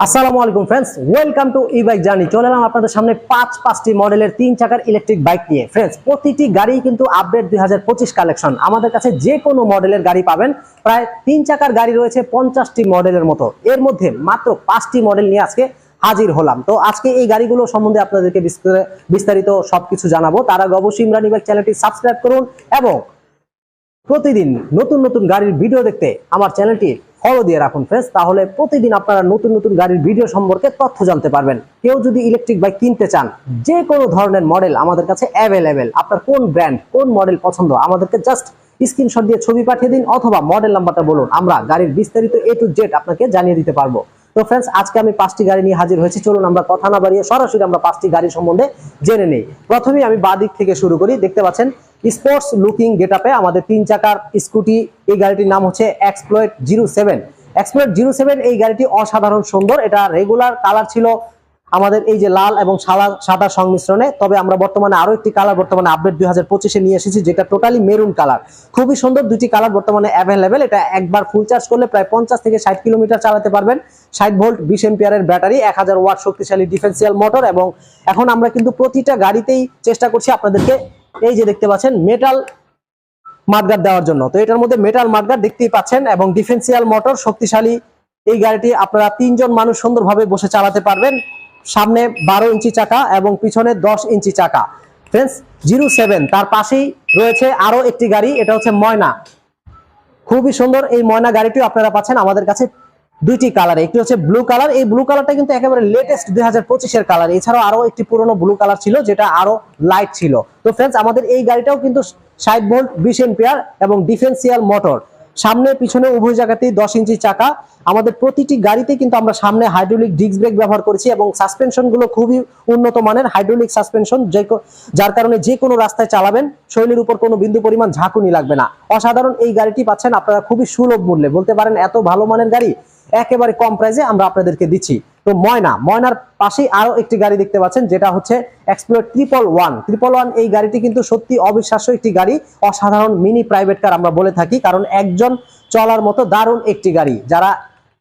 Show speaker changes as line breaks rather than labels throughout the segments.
আসসালামু আলাইকুম friends welcome to e bike journey চলে এলাম আপনাদের সামনে পাঁচ পাঁচটি মডেলের তিন চাকার ইলেকট্রিক বাইক নিয়ে। ফ্রেন্ডস প্রতিটি গাড়ি কিন্তু আপডেট দুই হাজার পঁচিশ কালেকশন আমাদের কাছে যে কোনো মডেলের গাড়ি পাবেন। প্রায় তিন চাকার গাড়ি রয়েছে পঞ্চাশটি মডেলের মতো। এর মধ্যে মাত্র পাঁচটি মডেল নিয়ে আজকে হাজির হলাম। তো আজকে এই গাড়িগুলো সম্বন্ধে আপনাদেরকে বিস্তার- বিস্তারিত সবকিছু জানাব। তার আগে অবশ্যই ইমরানি বাইক চ্যানেলটি সাবস্ক্রাইব করুন এবং প্রতিদিন নতুন নতুন গাড়ির ভিডিও দেখতে আমার চ্যানেলটি ফলো দিয়ে রাখুন ফ্রেন্ডস তাহলে প্রতিদিন আপনারা নতুন নতুন গাড়ির ভিডিও সম্পর্কে তথ্য জানতে পারবেন। কেউ যদি ইলেকট্রিক বাইক কিনতে চান যে কোনো ধরনের মডেল আমাদের কাছে অ্যাভেলেবেল আপনার কোন ব্র্যান্ড কোন মডেল পছন্দ, আমাদেরকে জাস্ট স্ক্রিনশট দিয়ে ছবি পাঠিয়ে দিন, অথবা মডেল নাম্বারটা বলুন। আমরা গাড়ির বিস্তারিত এ টু জেড আপনাকে জানিয়ে দিতে পারব। তো ফ্রেন্ডস আজকে আমি পাঁচটি গাড়ি নিয়ে হাজির হয়েছি। চলুন আমরা কথা না বাড়িয়ে সরাসরি আমরা পাঁচটি গাড়ি সম্বন্ধে জেনে নেই। প্রথমেই আমি বাঁ দিক থেকে শুরু করি। দেখতে পাচ্ছেন স্পোর্টস লুকিং গেটআপে আমাদের তিন চাকার স্কুটি এই গাড়িটির নাম হচ্ছে exploit zero seven exploit zero seven এই গাড়িটি অসাধারণ সুন্দর। এটা রেগুলার কালার ছিল আমাদের এই যে লাল এবং সাদা সাদা সংমিশ্রণে, তবে আমরা বর্তমানে আরও একটি কালার বর্তমানে আপডেট দুই হাজার পঁচিশে নিয়ে এসেছি, যেটা টোটালি মেরুন কালার খুবই সুন্দর দুটি কালার বর্তমানে অ্যাভেলেবেল এটা একবার ফুল চার্জ করলে প্রায় পঞ্চাশ থেকে ষাট কিলোমিটার চালাতে পারবেন। ষাট ভোল্ট বিশ এম্পিয়ারের ব্যাটারি এক হাজার ওয়াট শক্তিশালী ডিফেন্সিয়াল মোটর এবং এখন আমরা কিন্তু প্রতিটা গাড়িতেই চেষ্টা করছি আপনাদেরকে এই যে দেখতে পাচ্ছেন মেটাল মাঠগার্ড দেওয়ার জন্য। তো এটার মধ্যে মেটাল মাঠগার্ড দেখতেই পাচ্ছেন এবং ডিফেন্সিয়াল মোটর শক্তিশালী এই গাড়িটি আপনারা তিনজন মানুষ সুন্দরভাবে বসে চালাতে পারবেন। সামনে বারো ইঞ্চি চাকা এবং পিছনে দশ ইঞ্চি চাকা। ফ্রেন্ডস জিরো সেভেন তার পাশেই রয়েছে আরও একটি গাড়ি, এটা হচ্ছে ময়না। খুবই সুন্দর এই ময়না গাড়িটিও আপনারা পাচ্ছেন আমাদের কাছে দুইটি কালার একটি হচ্ছে ব্লু কালার এই ব্লু কালারটা কিন্তু একেবারে লেটেস্ট দুই হাজার পঁচিশের কালার এছাড়াও আরও একটি পুরনো ব্লু কালার ছিল, যেটা আরও লাইট ছিল। তো ফ্রেন্ডস আমাদের এই গাড়িটাও কিন্তু ষাট ভোল্ট বিশ এম্পিয়ার এবং ডিফেন্সিয়াল মোটর সামনে, পিছনে উভয় জায়গাতেই দশ ইঞ্চি চাকা। আমাদের প্রতিটি গাড়িতে কিন্তু আমরা সামনে হাইড্রোলিক ডিস্ক ব্রেক ব্যবহার করেছি এবং সাসপেনশনগুলো খুবই উন্নত মানের হাইড্রোলিক সাসপেনশন যে যার কারণে যে কোনো রাস্তায় চালাবেন শৈলীর উপর কোনো বিন্দু পরিমাণ ঝাঁকুনি লাগবে না। অসাধারণ এই গাড়িটি পাচ্ছেন আপনারা খুবই সুলভ মূল্যে। বলতে পারেন এত ভালো মানের গাড়ি একেবারে কম প্রাইসে আমরা আপনাদেরকে দিচ্ছি। তো ময়না, ময়নার পাশেই আরও একটি গাড়ি দেখতে পাচ্ছেন, যেটা হচ্ছে explore triple one triple one এই গাড়িটি কিন্তু সত্যি অবিশ্বাস্য একটি গাড়ি, অসাধারণ মিনি প্রাইভেট কার আমরা বলে থাকি, কারণ একজন চলার মতো দারুণ একটি গাড়ি। যারা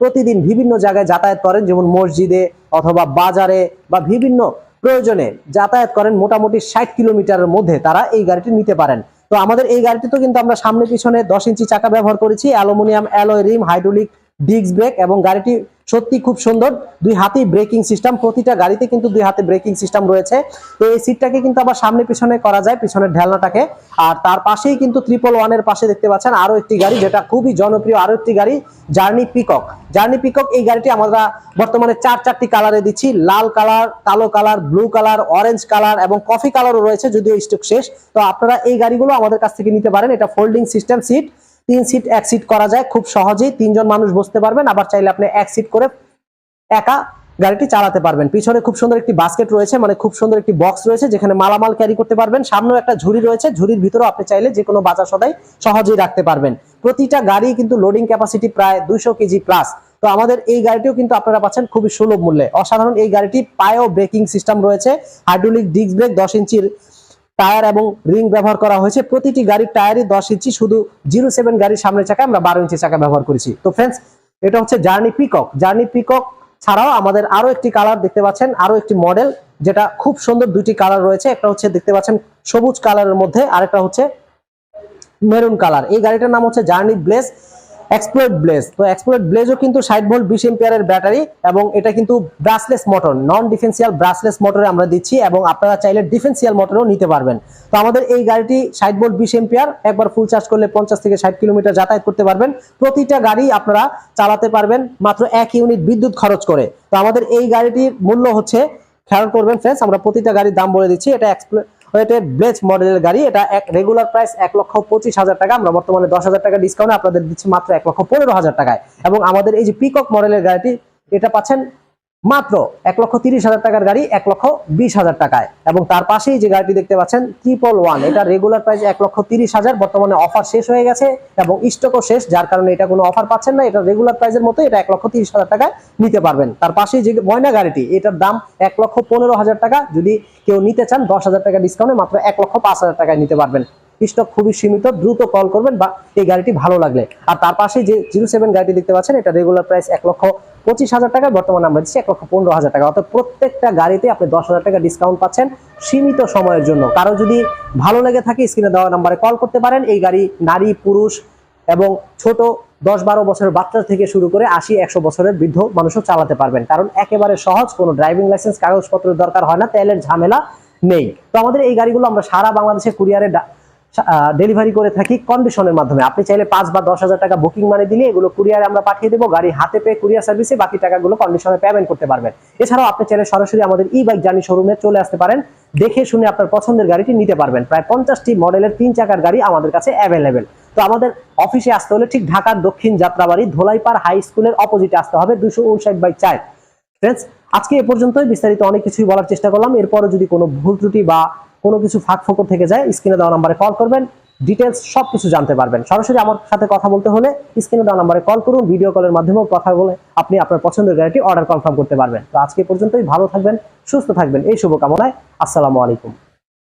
প্রতিদিন বিভিন্ন জায়গায় যাতায়াত করেন, যেমন মসজিদে অথবা বাজারে বা বিভিন্ন প্রয়োজনে যাতায়াত করেন, মোটামুটি ষাট কিলোমিটারের মধ্যে তারা এই গাড়িটি নিতে পারেন। তো আমাদের এই গাড়িটি তো কিন্তু আমরা সামনে পিছনে দশ ইঞ্চি চাকা ব্যবহার করেছি, aluminium, alloy rim, hydraulic disc brake এবং গাড়িটি সত্যি খুব সুন্দর। দুই হাতেই ব্রেকিং সিস্টেম, প্রতিটা গাড়িতে কিন্তু দুই হাতে ব্রেকিং সিস্টেম রয়েছে। তো এই সিটটাকে কিন্তু আবার সামনে পিছনে করা যায়, পিছনের ঢেলনাটাকে। আর তার পাশেই কিন্তু ট্রিপল ওয়ানের পাশে দেখতে পাচ্ছেন আরও একটি গাড়ি, যেটা খুবই জনপ্রিয়, আরও একটি গাড়ি জার্নি পিকক জার্নি পিকক এই গাড়িটি আমরা বর্তমানে চার, চারটি কালারে দিচ্ছি। লাল কালার কালো colour blue colour orange colour এবং কফি কালারও রয়েছে, যদিও স্টক শেষ। তো আপনারা এই গাড়িগুলো আমাদের কাছ থেকে নিতে পারেন। এটা ফোল্ডিং সিস্টেম সিট তিন সিট এক সিট করা যায়। খুব সহজেই তিনজন মানুষ বসতে পারবেন। আবার চাইলে আপনি এক সিট করে একা গাড়িটি চালাতে পারবেন। পিছনে খুব সুন্দর একটি বাস্কেট রয়েছে মানে খুব সুন্দর একটি বক্স রয়েছে, যেখানে মালামাল ক্যারি করতে পারবেন। সামনেও একটা ঝুড়ি রয়েছে, ঝুড়ির ভিতরেও আপনি চাইলে যে কোনো বাজার সদাই সহজেই রাখতে পারবেন। প্রতিটা গাড়ি কিন্তু লোডিং ক্যাপাসিটি প্রায় দুইশো কেজি প্লাস তো আমাদের এই গাড়িটিও কিন্তু আপনারা পাচ্ছেন খুবই সুলভ মূল্যে। অসাধারণ এই গাড়িটি পায়েও ব্রেকিং সিস্টেম রয়েছে হাইড্রোলিক ডিস্ক ব্রেক দশ ইঞ্চির টায়ার এবং রিং ব্যবহার করা হয়েছে। প্রতিটি গাড়ির টায়ারই দশ ইঞ্চি, শুধু জিরো সেভেন গাড়ির সামনের চাকা আমরা বারো ইঞ্চি চাকা ব্যবহার করেছি। তো ফ্রেন্ডস এটা হচ্ছে জার্নি পিকক জার্নি পিকক ছাড়াও আমাদের আরও একটি কালার দেখতে পাচ্ছেন আরও একটি মডেল যেটা খুব সুন্দর দুইটি কালার রয়েছে। একটা হচ্ছে দেখতে পাচ্ছেন সবুজ কালারের মধ্যে, আরেকটা হচ্ছে মেরুন কালার এই গাড়িটার নাম হচ্ছে জার্নি ব্লেজ এক্সপ্লোর ব্লেজ তো এক্সপ্লোর ব্লেজও কিন্তু ষাট ভোল্ট বিশ এম্পিয়ারের ব্যাটারি এবং এটা কিন্তু brushless motor non differential brushless মোটরে আমরা দিচ্ছি এবং আপনারা চাইলে ডিফেন্সিয়াল মোটরও নিতে পারবেন। তো আমাদের এই গাড়িটি ষাট ভোল্ট বিশ এম্পিয়ার একবার ফুল চার্জ করলে পঞ্চাশ থেকে ষাট কিলোমিটার যাতায়াত করতে পারবেন। প্রতিটা গাড়ি আপনারা চালাতে পারবেন মাত্র এক ইউনিট বিদ্যুৎ খরচ করে। তো আমাদের এই গাড়িটির মূল্য হচ্ছে, খেয়াল করবেন ফ্রেন্ডস আমরা প্রতিটা গাড়ির দাম বলে দিচ্ছি। এটা এক্সপ্লো- এটা ব্লেজ মডেলের গাড়ি। এটা এক রেগুলার প্রাইস এক লক্ষ পঁচিশ হাজার টাকা। আমরা বর্তমানে দশ হাজার টাকা ডিসকাউন্ট আপনাদের দিচ্ছি মাত্র এক লক্ষ পনেরো হাজার টাকায়। এবং আমাদের এই যে পিকক মডেলের গাড়িটি, এটা পাচ্ছেন মাত্র এক লক্ষ তিরিশ হাজার টাকার গাড়ি, এক লক্ষ বিশ হাজার টাকায়। এবং তার পাশেই যে গাড়িটি দেখতে পাচ্ছেন ট্রিপল ওয়ান এটা রেগুলার প্রাইস এক লক্ষ তিরিশ হাজার, বর্তমানে অফার শেষ হয়ে গেছে এবং স্টকও শেষ, যার কারণে এটা কোনো অফার পাচ্ছেন না, এটা রেগুলার প্রাইসের মতো এটা এক লক্ষ তিরিশ হাজার টাকায় নিতে পারবেন। তার পাশেই যে ময়না গাড়িটি, এটার দাম এক লক্ষ পনেরো হাজার টাকা, যদি কেউ নিতে চান, দশ হাজার টাকা ডিসকাউন্টে মাত্র এক লক্ষ পাঁচ হাজার টাকায় নিতে পারবেন। স্টক খুবই সীমিত, দ্রুত কল করবেন বা এই গাড়িটি ভালো লাগলে। আর তার পাশে যে জিরো সেভেন গাড়িটি দেখতে পাচ্ছেন, এটা রেগুলার প্রাইস এক লক্ষ পঁচিশ হাজার টাকা, বর্তমানে আমরা দিচ্ছি এক লক্ষ পনেরো হাজার টাকা। অর্থাৎ প্রত্যেকটা গাড়িতে আপনি দশ হাজার টাকা ডিসকাউন্ট পাচ্ছেন সীমিত সময়ের জন্য। কারও যদি ভালো লেগে থাকে স্ক্রিনে দেওয়া নাম্বারে কল করতে পারেন। এই গাড়ি নারী, পুরুষ এবং ছোট দশ বারো বছরের বাচ্চা থেকে শুরু করে আশি, একশো বছরের বৃদ্ধ মানুষও চালাতে পারবেন। কারণ একেবারে সহজ, কোনো ড্রাইভিং লাইসেন্স কাগজপত্রের দরকার হয় না, তেলের ঝামেলা নেই। তো আমাদের এই গাড়িগুলো আমরা সারা বাংলাদেশে কুরিয়ারে ডেলিভারি করে থাকি কন্ডিশনের মাধ্যমে। আপনি চাইলে পাঁচ বা দশ হাজার টাকা বুকিং মানে দিলে এগুলো কুরিয়ারে আমরা পাঠিয়ে দেবো, গাড়ি হাতে পেয়ে কুরিয়ার সার্ভিসে বাকি টাকাগুলো কন্ডিশনে পেমেন্ট করতে পারবেন। এছাড়াও আপনি চাইলে সরাসরি আমাদের ই বাইক জার্নি শোরুমে চলে আসতে পারেন, দেখে শুনে আপনার পছন্দের গাড়িটি নিতে পারবেন। প্রায় পঞ্চাশটি মডেলের তিন চাকার গাড়ি আমাদের কাছে অ্যাভেলেবেল তো আমাদের অফিসে আসতে হলে ঠিক ঢাকার দক্ষিণ যাত্রাবাড়ি ধোলাইপাড় হাই স্কুলের অপোজিটে আসতে হবে, দুশো উনষাট বাই চার। ফ্রেন্ডস আজকে এ পর্যন্তই, বিস্তারিত অনেক কিছুই বলার চেষ্টা করলাম। এরপরে যদি কোনো ভুল ত্রুটি বা কোনো কিছু ফাঁক ফোকর থেকে যায়, স্ক্রিনে দেওয়া নাম্বারে কল করবেন ডিটেলস সব কিছু জানতে পারবেন। সরাসরি আমার সাথে কথা বলতে হলে স্ক্রিনে দেওয়া নাম্বারে কল করুন ভিডিও কলের মাধ্যমেও কথা বলে আপনি আপনার পছন্দের গাড়িটি অর্ডার কনফার্ম করতে পারবেন। তো আজকে পর্যন্তই ভালো থাকবেন, সুস্থ থাকবেন, এই শুভকামনায়, আসসালামু আলাইকুম।